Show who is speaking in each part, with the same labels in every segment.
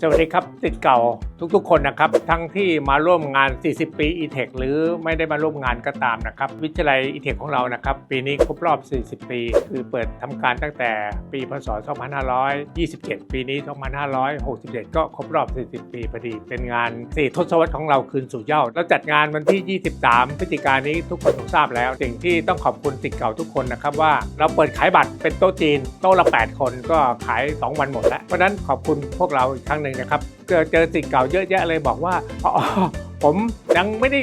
Speaker 1: สวัสดีครับติดเก่า ทุกๆ คนนะครับ ทั้งที่มาร่วมงาน 40 ปี e-tech หรือไม่ได้มาร่วมงานก็ตามนะครับ วิทยาลัย e-tech ของเรานะครับ ปีนี้ครบรอบ 40 ปี คือเปิดทำการตั้งแต่ปีพศ 2527 ปีนี้ 2567 ก็ครบรอบ 40 ปีพอดี เป็นงาน 4 ทศวรรษของเราคืนสู่เย้าเราจัดงานวันที่ 23 พฤศจิกายนนี้ทุกคนคงทราบแล้ว สิ่งที่ต้องขอบคุณติดเก่าทุกคนนะครับว่าเราเปิดขายบัตรเป็นโต๊ะจีน โต๊ะละ 8 คนก็ขาย 2 วันหมดแล้วเพราะนั้นขอบคุณพวกเราอีกครั้งหนึ่งนะครับเจอเจอสิ่งเก่าเยอะแยะเลยบอกว่าอ๋อผมยังไม่ได้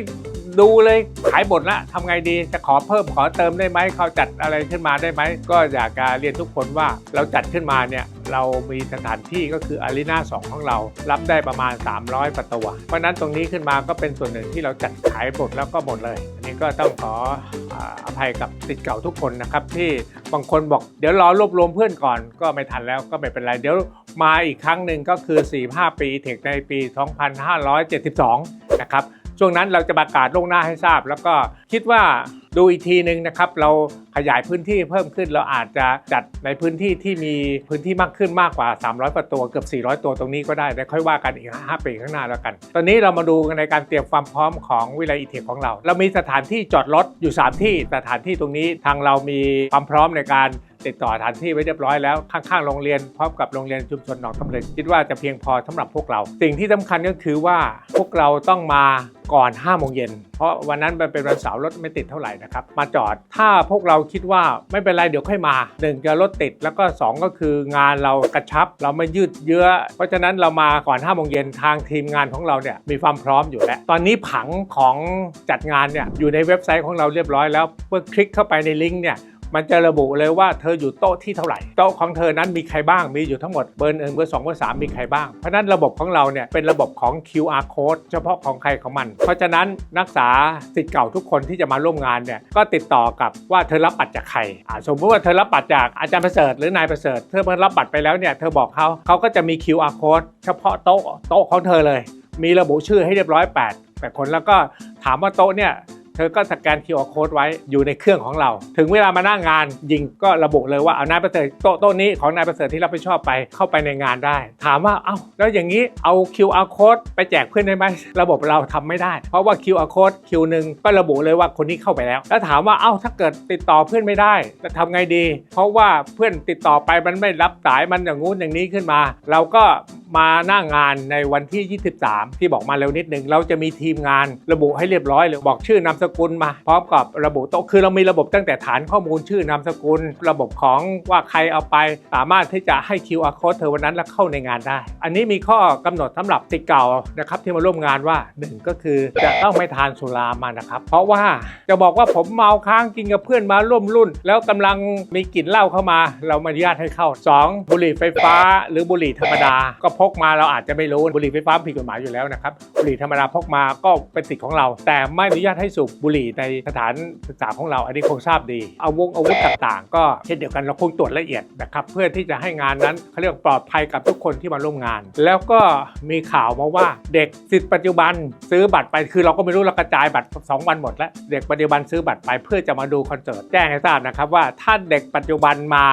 Speaker 1: ดูเลยขายหมดละทำไงดีจะขอเพิ่มขอเติมได้ไหมเขาจัดอะไรขึ้นมาได้ไหม ก็อยากจะเรียนทุกคนว่าเราจัดขึ้นมาเนี่ยเรามีสถานที่ก็คืออารีนา2ของเรา รับได้ประมาณ 300 ประตูเพราะฉะนั้นตรงนี้ขึ้นมาก็เป็นส่วนหนึ่งที่เราจัดขายหมดแล้วก็หมดเลย อันนี้ก็ต้องขอ อภัยกับติดเก่าทุกคนนะครับที่บางคนบอกเดี๋ยวรอรวบรวมเพื่อนก่อนก็ไม่ทันแล้วก็ไม่เป็นไร เดี๋ยวมาอีกครั้งหนึ่งก็คือ 45 ปีเทคในปี 2572 นะครับ ช่วงนั้นเราจะประกาศล่วงหน้าให้ทราบ แล้วก็คิดว่าดูอีกทีหนึ่งนะครับ เราขยายพื้นที่เพิ่มขึ้นเราอาจจะจัดในพื้นที่ที่มีพื้นที่มากขึ้นมากกว่า 300ประตัวเกือบ 400 ตัวตรงนี้ก็ได้แล้วค่อยว่ากันอีก 5 ปีข้างหน้าแล้วกัน ตอนนี้เรามาดูกันในการเตรียมความพร้อมของวิไลอีเทคของเรา เรามีสถานที่จอดรถอยู่ 3 ที่สถานที่ตรงนี้ทางเรามีความพร้อมในการ ติดต่อสถานที่ไว้เรียบร้อยแล้วข้างๆโรงเรียนพร้อมกับโรงเรียนชุมชนหนองตำลึงคิดว่าจะเพียงพอสำหรับพวกเรา สิ่งที่สำคัญก็คือว่าพวกเราต้องมาก่อน5โมงเย็นเพราะวันนั้นมันเป็นวันเสาร์รถไม่ติดเท่าไหร่นะครับมาจอดถ้าพวกเราคิดว่าไม่เป็นไรเดี๋ยวค่อยมาหนึ่งจะรถติดแล้วก็สองก็คืองานเรากระชับ เราไม่ยืดเยื้อ เพราะฉะนั้นเรามาก่อน5โมงเย็นทางทีมงานของเราเนี่ยมีความพร้อมอยู่แล้ว ตอนนี้ผังของจัดงานเนี่ยอยู่ในเว็บไซต์ของเราเรียบร้อยแล้วเมื่อคลิกเข้าไปในลิงก์เนี่ย มันจะระบุเลยว่าเธออยู่โต๊ะที่เท่าไหร่ โต๊ะของเธอนั้นมีใครบ้าง มีอยู่ทั้งหมดเบอร์หนึ่งเบอร์สองเบอร์สามมีใครบ้าง เพราะนั้นระบบของเราเนี่ยเป็นระบบของ QR code เฉพาะของใครของมัน เพราะฉะนั้นนักศึกษาสิทธิ์เก่าทุกคนที่จะมาร่วมงานเนี่ยก็ติดต่อกับว่าเธอรับบัตรจากใคร สมมติว่าเธอรับบัตรจากอาจารย์ประเสริฐหรือนายประเสริฐ เธอเพิ่งรับบัตรไปแล้วเนี่ยเธอบอกเขาเขาก็จะมี QR code เฉพาะโต๊ะโต๊ะของเธอเลย มีระบุชื่อให้เรียบร้อย 8 8 คนแล้วก็ถามว่าโต๊ะเนี่ย เธอก็สแกน QR code ไว้อยู่ในเครื่องของเรา ถึงเวลามาหน้างงานยิงก็ระบุเลยว่าเอานายประเสริฐโต๊ะโต๊ะนี้ของนายประเสริฐที่รับผิดชอบไปเข้าไปในงานได้ ถามว่าเอ้าแล้วอย่างนี้เอา QR code ไปแจกเพื่อนได้ไหมระบบเราทำไม่ได้ เพราะว่า QR code คิวหนึ่งก็ระบุเลยว่าคนนี้เข้าไปแล้ว แล้วถามว่าเอ้าถ้าเกิดติดต่อเพื่อนไม่ได้จะทำไงดี เพราะว่าเพื่อนติดต่อไปมันไม่รับสายมันอย่างงู้นอย่างนี้ขึ้นมา เราก็มาหน้างานในวันที่ 23 ที่บอกมาเร็วนิดนึงเราจะมีทีมงานระบุให้เรียบร้อยเลยบอกชื่อนามสกุลมา พร้อมกับระบุโต๊ะคือเรามีระบบตั้งแต่ฐานข้อมูลชื่อนามสกุล ระบบของว่าใครเอาไป สามารถที่จะให้ QR code เธอวันนั้นแล้วเข้าในงานได้ อันนี้มีข้อกำหนดสำหรับติดเก่านะครับที่มาร่วมงานว่าหนึ่งก็คือจะต้องไม่ทานสุรามานะครับ เพราะว่าจะบอกว่าผมเมาค้างกินกับเพื่อนมาร่วมรุ่น แล้วกำลังมีกลิ่นเหล้าเข้ามา เราไม่อนุญาตให้เข้า 2. บุหรี่ไฟฟ้า หรือบุหรี่ธรรมดา ก็พกมาเราอาจจะไม่รู้บุหรี่ไฟฟ้าผิดกฎหมายอยู่แล้วนะครับบุหรี่ธรรมดาพกมาก็เป็นสิทธิ์ของเรา แต่ไม่อนุญาตให้สูบบุหรี่ในสถานศึกษาของเราอันนี้คงทราบดี เอาวงอาวุธต่างๆ ก็เช่นเดียวกันเราคงตรวจละเอียดนะครับเพื่อที่จะให้งานนั้นเขาเรียกปลอดภัยกับทุกคนที่มาร่วมงาน แล้วก็มีข่าวมาว่าเด็กสิทธิ์ปัจจุบันซื้อบัตรไปคือเราก็ไม่รู้เรากระจายบัตร 2 วันหมดแล้วเด็กปัจจุบันซื้อบัตรไปเพื่อจะมาดูคอนเสิร์ตแจ้งให้ทราบนะครับว่าถ้าเด็กปัจจุบันมา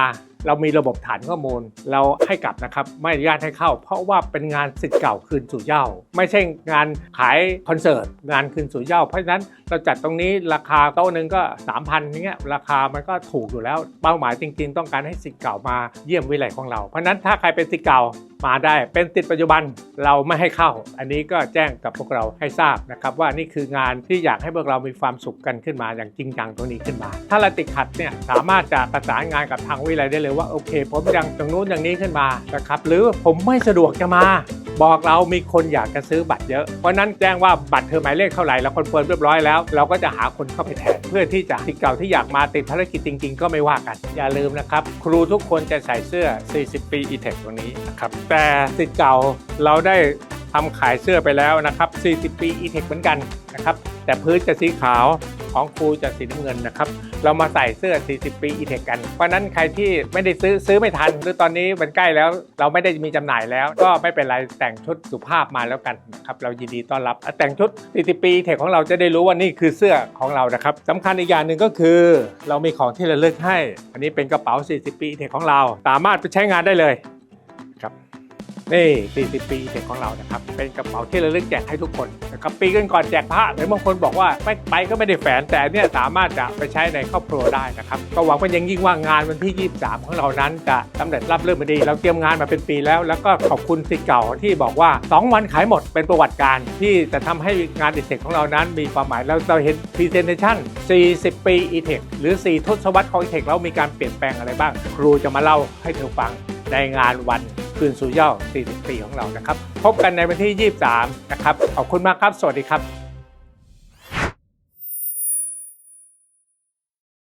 Speaker 1: เรามีระบบฐานข้อมูล เราให้กลับนะครับ ไม่อนุญาตให้เข้า เพราะว่าเป็นงานสิทธิ์เก่าคืนสู่เย้า ไม่ใช่งานขายคอนเสิร์ตงานคืนสู่เย้า เพราะฉะนั้นเราจัดตรงนี้ราคาโต๊ะหนึ่งก็ 3,000อย่างเงี้ยราคามันก็ถูกอยู่แล้ว เป้าหมายจริง ๆ ต้องการให้สิทธิ์เก่ามาเยี่ยมวิไลของเรา เพราะฉะนั้นถ้าใครเป็นสิทธิ์เก่า มาได้เป็นติดปัจจุบันเราไม่ให้เข้า อันนี้ก็แจ้งกับพวกเราให้ทราบนะครับว่านี่คืองานที่อยากให้พวกเรามีความสุขกันขึ้นมาอย่างจริงจังตรงนี้ขึ้นมา ถ้าเราติดขัดเนี่ยสามารถจะประสานงานกับทางวิไลได้เลยว่าโอเค ผมยังตรงนู้นอย่างนี้ขึ้นมานะครับหรือผมไม่สะดวกจะมาบอกเรามีคนอยากจะซื้อบัตรเยอะ เพราะนั้นแจ้งว่าบัตรเธอหมายเลขเท่าไหร่เราคอนเฟิร์มเรียบร้อยแล้ว เราก็จะหาคนเข้าไปแทน เพื่อที่จะสิทธิ์เก่าที่อยากมาติดภารกิจจริง ๆ ก็ไม่ว่ากัน อย่าลืมนะครับ ครูทุกคนจะใส่เสื้อ 40 ปี e-tech วันนี้นะครับแต่สิทธิ์เก่าเราได้ทำขายเสื้อไปแล้วนะครับ 40 ปีอีเทคเหมือนกันนะครับ แต่พื้นจะสีขาวของครูจะสีน้ำเงินนะครับ เรามาใส่เสื้อ 40 ปี e-tech กัน เพราะนั้นใครที่ไม่ได้ซื้อซื้อไม่ทัน หรือตอนนี้มันใกล้แล้ว เราไม่ได้มีจำหน่ายแล้ว ก็ไม่เป็นไรแต่งชุดสุภาพมาแล้วกันนะครับเรายินดีต้อนรับ แต่งชุด 40 ปี e-tech ของเราจะได้รู้ว่านี่คือเสื้อของเรานะครับสำคัญอีกอย่างหนึ่งก็คือ เรามีของที่ระลึกให้ อันนี้เป็นกระเป๋า 40 ปี e-tech ของเรา สามารถไปใช้งานได้เลยครับนี่ 40 ปีเด็กของเรานะครับเป็นกระเป๋าที่ระลึกแจกให้ทุกคน นะครับปีกันก่อนแจกพระหรือบางคนบอกว่าไม่ไปก็ไม่ได้แฝนแต่เนี่ยสามารถจะไปใช้ในครอบครัวได้นะครับก็หวังเป็นอยังยิ่งว่างานวันที่ 23 ของเรานั้นจะสำเร็จรับเรื่องมาดี เราเตรียมงานมาเป็นปีแล้ว แล้วก็ขอบคุณสิทธิ์เก่าที่บอกว่า 2 วันขายหมดเป็นประวัติการ ที่จะทำให้งานอิเทคของเรานั้น มีความหมายแล้วเราเห็น Presentation 40 ปี e-tech หรือ 4 ทศวรรษของ e-tech แล้วมีการเปลี่ยนแปลงอะไรบ้าง ครูจะมาเล่าให้เธอฟังในงานวัน คืนสู่ย่า40ปีของเรานะครับ พบกันในวันที่ 23 นะครับ ขอบคุณมากครับ สวัสดีครับ